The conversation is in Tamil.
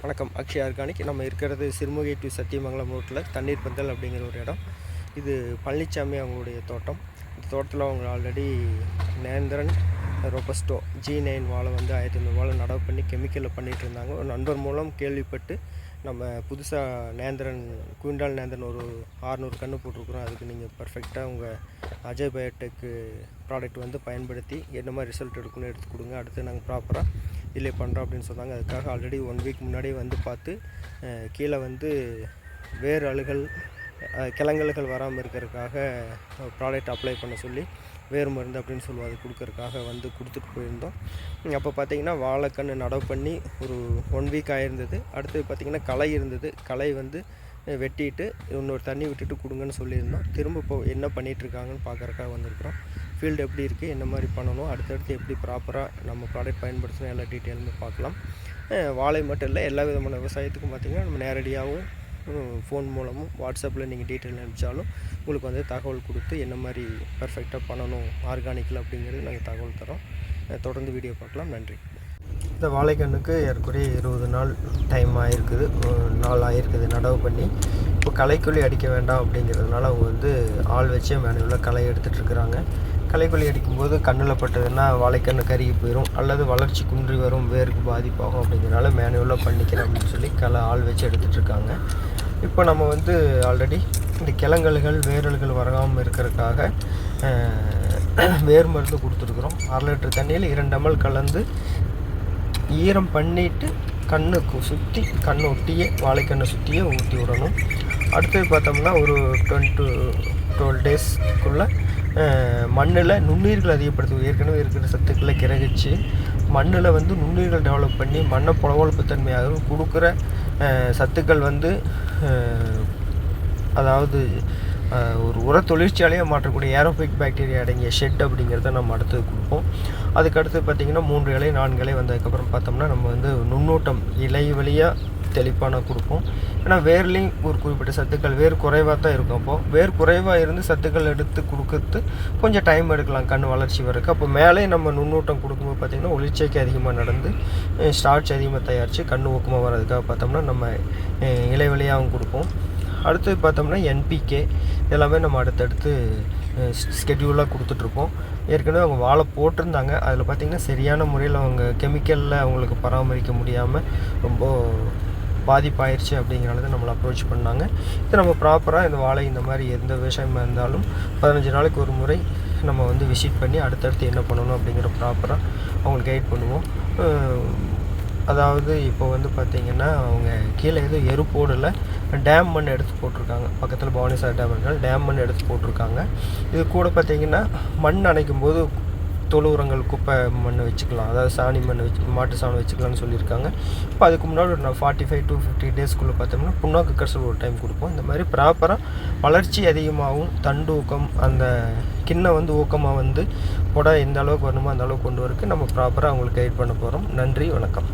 வணக்கம். அக்ஷய் ஆர்கானிக் நம்ம இருக்கிறது சிறுமுகை டு சத்தியமங்கலம் ரோட்டில் தண்ணீர் பந்தல் அப்படிங்கிற ஒரு இடம். இது பழனிசாமி அவங்களுடைய தோட்டம். இந்த தோட்டத்தில் அவங்க already Nendran robusta G nine வாழை வந்து ஆயிரத்தி ஐநூறு வாழை நடவு பண்ணி கெமிக்கலில் பண்ணிகிட்டு இருந்தாங்க. ஒரு நண்பர் மூலம் கேள்விப்பட்டு நம்ம புதுசாக நேந்திரன் குயிண்டால் நேந்திரன் ஒரு ஆறுநூறு கன்று போட்டிருக்குறோம். அதுக்கு நீங்கள் பர்ஃபெக்டாக உங்கள் அஜய் பயோடெக்கு ப்ராடக்ட் வந்து பயன்படுத்தி என்ன மாதிரி ரிசல்ட் எடுக்கணும்னு எடுத்து கொடுங்க. அடுத்து நாங்கள் ப்ராப்பராக இதில் பண்ணுறோம் அப்படின்னு சொன்னாங்க. அதுக்காக ஆல்ரெடி ஒன் வீக் முன்னாடியே வந்து பார்த்து கீழே வந்து வேர் அழுகல் கிழங்கல்கள் வராமல் இருக்கிறதுக்காக ப்ராடக்ட் அப்ளை பண்ண சொல்லி வேறு மருந்து அப்படின்னு சொல்லுவோம். அது கொடுக்குறதுக்காக வந்து கொடுத்துட்டு போயிருந்தோம். அப்போ பார்த்தீங்கன்னா வாழைக்கன்று நடவு பண்ணி ஒரு ஒன் வீக் ஆயிருந்தது. அடுத்தது பார்த்திங்கன்னா களை இருந்தது. களை வந்து வெட்டிட்டு இன்னொரு தண்ணி விட்டுட்டு கொடுங்கன்னு சொல்லியிருந்தோம். திரும்ப இப்போ என்ன பண்ணிகிட்ருக்காங்கன்னு பார்க்குறக்காக பார்க்கறக்காக வந்திருக்கிறோம். ஃபீல்டு எப்படி இருக்குது என்ன மாதிரி பண்ணணும்? அடுத்தடுத்து எப்படி ப்ராப்பராக நம்ம ப்ராடக்ட் பயன்படுத்தணும்? எல்லா டீட்டெயிலுமே பார்க்கலாம். வாழை மட்டும் இல்லை எல்லா விதமான விவசாயத்துக்கும் பார்த்திங்கன்னா நம்ம நேரடியாகவும் ஃபோன் மூலமும் வாட்ஸ்அப்பில் நீங்கள் டீட்டெயில் அனுப்பிச்சாலும் உங்களுக்கு வந்து தகவல் கொடுத்து என்ன மாதிரி பர்ஃபெக்டாக பண்ணணும் ஆர்கானிக்கில் அப்படிங்கிறது நாங்கள் தகவல் தரோம். தொடர்ந்து வீடியோ பார்க்கலாம். நன்றி. இந்த வாழைக்கண்ணுக்கு ஏற்குறைய இருபது நாள் டைம் ஆகிருக்குது நாள் ஆகிருக்குது நடவு பண்ணி இப்போ களைக்கொல்லி அடிக்க வேண்டாம் அப்படிங்கிறதுனால அவங்க வந்து ஆள் வச்சே மேனுவலாக களை எடுத்துகிட்ருக்குறாங்க களைக்கொல்லி அடிக்கும்போது கண்ணில் பட்டதுன்னா வாழைக்கண்ணு கருகி போயிடும் அல்லது வளர்ச்சி குன்றி வரும் வேருக்கு பாதிப்பாகும் அப்படிங்கிறனால மேனுவலாக பண்ணிக்கிறேன் அப்படின்னு சொல்லி களை ஆள் வச்சு எடுத்துகிட்டு இருக்காங்க. இப்போ நம்ம வந்து ஆல்ரெடி இந்த கிழங்கல்கள் வேரல்கள் வராமல் இருக்கிறதுக்காக வேர் மருந்து கொடுத்துருக்குறோம். அரை லிட்டர் தண்ணியில் இரண்டு அமல் கலந்து ஈரம் பண்ணிட்டு கண்ணுக்கு சுற்றி கண்ணை ஒட்டியே வாழைக்கண்ணை சுற்றியே ஊற்றி விடணும். அடுத்தது பார்த்தோம்னா ஒரு டுவெண்ட்டு டுவெல் டேஸ்க்குள்ளே மண்ணில் நுண்ணுயிர்கள் அதிகப்படுத்தும். ஏற்கனவே இருக்கிற சத்துக்களை கிரகிச்சு மண்ணில் வந்து நுண்ணுயிர்கள் டெவலப் பண்ணி மண்ணை புலவழப்பு தன்மையாகவும் கொடுக்குற சத்துக்கள் வந்து அதாவது ஒரு உர தொழிற்சாலையை மாற்றக்கூடிய ஏரோபிக் பாக்டீரியா அடங்கிய ஷெட் அப்படிங்கிறத நம்ம அடுத்தது கொடுப்போம். அதுக்கடுத்து பார்த்திங்கன்னா மூன்று இலை நான்கு இலை வந்ததுக்கப்புறம் பார்த்தோம்னா நம்ம வந்து நுண்ணூட்டம் இலை வழியாக தெளிப்பான கொடுப்போம். ஏன்னா வேர்லேயும் ஒரு குறிப்பிட்ட சத்துக்கள் வேர் குறைவாக தான் இருக்கும். அப்போது வேர் குறைவாக இருந்து சத்துக்கள் எடுத்து கொடுக்கறது கொஞ்சம் டைம் எடுக்கலாம். கண் வளர்ச்சி வரக்கு அப்போ மேலே நம்ம நுண்ணூட்டம் கொடுக்கும்போது பார்த்திங்கன்னா ஒளிச்சேர்க்கை அதிகமாக நடந்து ஸ்டார்ச் அதிகமாக தயாரித்து கண் ஊக்கமாக வர்றதுக்காக பார்த்தோம்னா நம்ம இலைவெளியாகவும் கொடுப்போம். அடுத்தது பார்த்தோம்னா என்பிகே எல்லாமே நம்ம அடுத்தடுத்து ஸ்கெடியூலாக கொடுத்துட்ருக்கோம் ஏற்கனவே அவங்க வாழை போட்டிருந்தாங்க. அதில் பார்த்திங்கன்னா சரியான முறையில் அவங்க கெமிக்கலில் அவங்களுக்கு பராமரிக்க முடியாமல் ரொம்ப பாதிப்பாயிருச்சு அப்படிங்கிறத நம்மளை அப்ரோச் பண்ணாங்க. இது நம்ம ப்ராப்பராக இந்த வாழை இந்த மாதிரி எந்த விவசாயமாக இருந்தாலும் பதினஞ்சு நாளைக்கு ஒரு முறை நம்ம வந்து விசிட் பண்ணி அடுத்தடுத்து என்ன பண்ணணும் அப்படிங்கிற ப்ராப்பராக அவங்களுக்கு கைட் பண்ணுவோம். அதாவது இப்போ வந்து பார்த்திங்கன்னா அவங்க கீழே எதுவும் எரு போடலை. டேம் மண் எடுத்து போட்டிருக்காங்க. பக்கத்தில் பவானிசார் டேம் இருக்காங்க டேம் மண் எடுத்து போட்டிருக்காங்க. இது கூட பார்த்திங்கன்னா மண் அணைக்கும் போது தொழு உரங்கள் குப்பை மண் வச்சுக்கலாம். அதாவது சாணி மண் வச்சு மாட்டு சாணம் வச்சுக்கலாம்னு சொல்லியிருக்காங்க. இப்போ அதுக்கு முன்னாடி ஒரு ஃபார்ட்டி ஃபைவ் டு ஃபிஃப்டி டேஸ்க்குள்ளே பார்த்தோம்னா புண்ணாக்கு கரைசல் ஒரு டைம் கொடுப்போம். இந்த மாதிரி ப்ராப்பராக வளர்ச்சி அதிகமாகவும் தண்டு ஊக்கம் அந்த கிண்ணம் வந்து ஊக்கமாக வந்து உட எந்த அளவுக்கு வரணுமோ அந்த அளவுக்கு கொண்டு வரக்கு நம்ம ப்ராப்பராக அவங்களுக்கு கைட் பண்ண போகிறோம் நன்றி வணக்கம்.